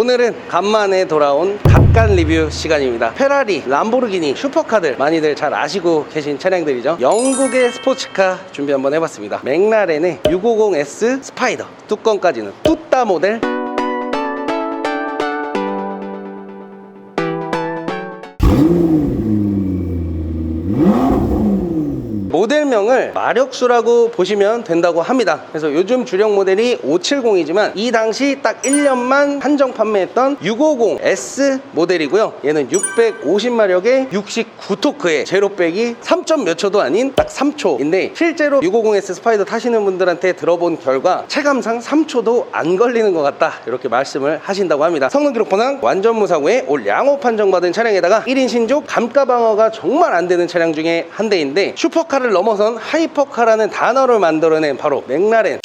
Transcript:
오늘은 간만에 돌아온 갓간 리뷰 시간입니다. 페라리, 람보르기니, 슈퍼카들 많이들 잘 아시고 계신 차량들이죠? 영국의 스포츠카 준비 한번 해봤습니다. 맥라렌의 650S 스파이더 뚜껑까지는 뚜따 모델 모델명을 마력수라고 보시면 된다고 합니다. 그래서 요즘 주력 모델이 570이지만 이 당시 딱 1년만 한정 판매했던 650S 모델이고요. 얘는 650마력의 69토크의 제로백이 3점 몇 초도 아닌 딱 3초인데 실제로 650S 스파이더 타시는 분들한테 들어본 결과 체감상 3초도 안 걸리는 것 같다 이렇게 말씀을 하신다고 합니다. 성능 기록 보상 완전 무사고에 올 양호 판정받은 차량에다가 1인 신족 감가 방어가 정말 안 되는 차량 중에 한 대인데 슈퍼 카를 넘어선 하이퍼카라는 단어를 만들어낸 바로 맥라렌